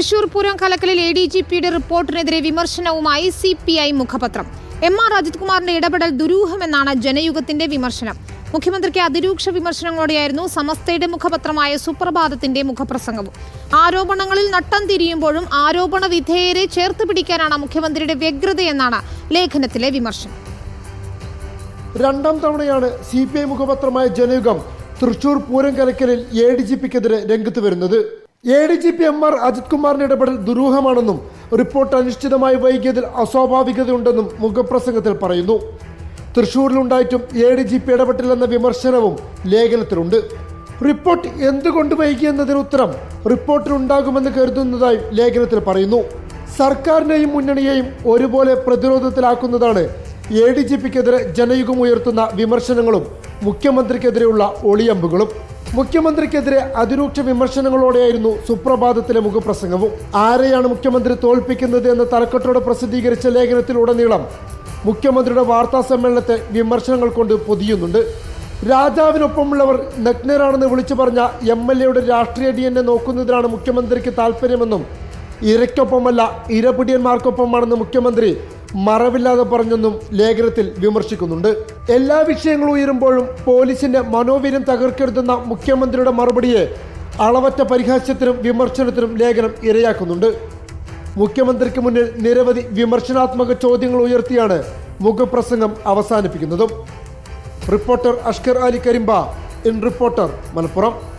തൃശൂർ പൂരം കലക്കലിൽ A D G പിയുടെ റിപ്പോർട്ടിനെതിരെ വിമർശനവുമായി സി പി ഐ മുഖപത്രം. എം ആർ അജിത് കുമാറിന്റെ ഇടപെടൽ ദുരൂഹമെന്നാണ് ജനയുഗത്തിന്റെ വിമർശനം. മുഖ്യമന്ത്രിക്ക് അതിരൂക്ഷ വിമർശനങ്ങളോടെയായിരുന്നു സമസ്തയുടെ മുഖപത്രമായ സുപ്രഭാതത്തിന്റെ മുഖപ്രസംഗവും. ആരോപണങ്ങളിൽ നട്ടം തിരിയുമ്പോഴും ആരോപണ വിധേയരെ ചേർത്ത് പിടിക്കാനാണ് മുഖ്യമന്ത്രിയുടെ വ്യഗ്രതയെന്നാണ് ലേഖനത്തിലെ വിമർശനം. രണ്ടാം തവണയാണ് സി പി ഐ മുഖപത്രമായ ജനയുഗം തൃശൂർ പൂരം കലക്കലിൽ എ ഡി ജി പിക്കെതിരെ രംഗത്ത് വരുന്നത്. A D G P M R Ajith കുമാറിന്റെ ഇടപെടൽ ദുരൂഹമാണെന്നും റിപ്പോർട്ട് അനിശ്ചിതമായി വൈകിയതിൽ അസ്വാഭാവികതയുണ്ടെന്നും മുഖപ്രസംഗത്തിൽ പറയുന്നു. തൃശൂരിലുണ്ടായിട്ടും എ ഡി ജി പി ഇടപെട്ടില്ലെന്ന വിമർശനവും ലേഖനത്തിലുണ്ട്. റിപ്പോർട്ട് എന്തുകൊണ്ട് വൈകിയെന്നതിന് ഉത്തരം റിപ്പോർട്ടിൽ റിപ്പോർട്ടിലുണ്ടാകുമെന്ന് കരുതുന്നതായും ലേഖനത്തിൽ പറയുന്നു. സർക്കാരിനെയും മുന്നണിയെയും ഒരുപോലെ പ്രതിരോധത്തിലാക്കുന്നതാണ് എ ഡി ജി പിക്കെതിരെ ജനയുഗം ഉയർത്തുന്ന വിമർശനങ്ങളും മുഖ്യമന്ത്രിക്കെതിരെയുള്ള ഒളിയമ്പുകളും. മുഖ്യമന്ത്രിക്കെതിരെ അതിരൂക്ഷ വിമർശനങ്ങളോടെയായിരുന്നു സുപ്രഭാതത്തിലെ മുഖപ്രസംഗവും. ആരെയാണ് മുഖ്യമന്ത്രി തോൽപ്പിക്കുന്നത് എന്ന തലക്കെട്ടോടെ പ്രസിദ്ധീകരിച്ച ലേഖനത്തിലുടനീളം മുഖ്യമന്ത്രിയുടെ വാർത്താ സമ്മേളനത്തെ വിമർശനങ്ങൾ കൊണ്ട് പൊതിയുന്നുണ്ട്. രാജാവിനൊപ്പമുള്ളവർ നഗ്നരാണെന്ന് വിളിച്ചു പറഞ്ഞ എം എൽ എയുടെ രാഷ്ട്രീയ ഡി എൻ എ നോക്കുന്നതിനാണ് മുഖ്യമന്ത്രിക്ക് താല്പര്യമെന്നും ഇരയ്ക്കൊപ്പമല്ല ഇരപിടിയന്മാർക്കൊപ്പമാണെന്ന് മുഖ്യമന്ത്രി മറവില്ലാതെ പറഞ്ഞെന്നും ലേഖനത്തിൽ വിമർശിക്കുന്നുണ്ട്. എല്ലാ വിഷയങ്ങളും ഉയരുമ്പോഴും പോലീസിന്റെ മനോവീര്യം തകർക്കരുതെന്ന മുഖ്യമന്ത്രിയുടെ മറുപടിയെ അളവറ്റ പരിഹാസ്യത്തിനും വിമർശനത്തിനും ലേഖനം ഇരയാക്കുന്നുണ്ട്. മുഖ്യമന്ത്രിക്ക് മുന്നിൽ നിരവധി വിമർശനാത്മക ചോദ്യങ്ങൾ ഉയർത്തിയാണ് മുഖപ്രസംഗം അവസാനിപ്പിക്കുന്നതും. Reporter Ashkar Ali Karimba in reporter Malappuram.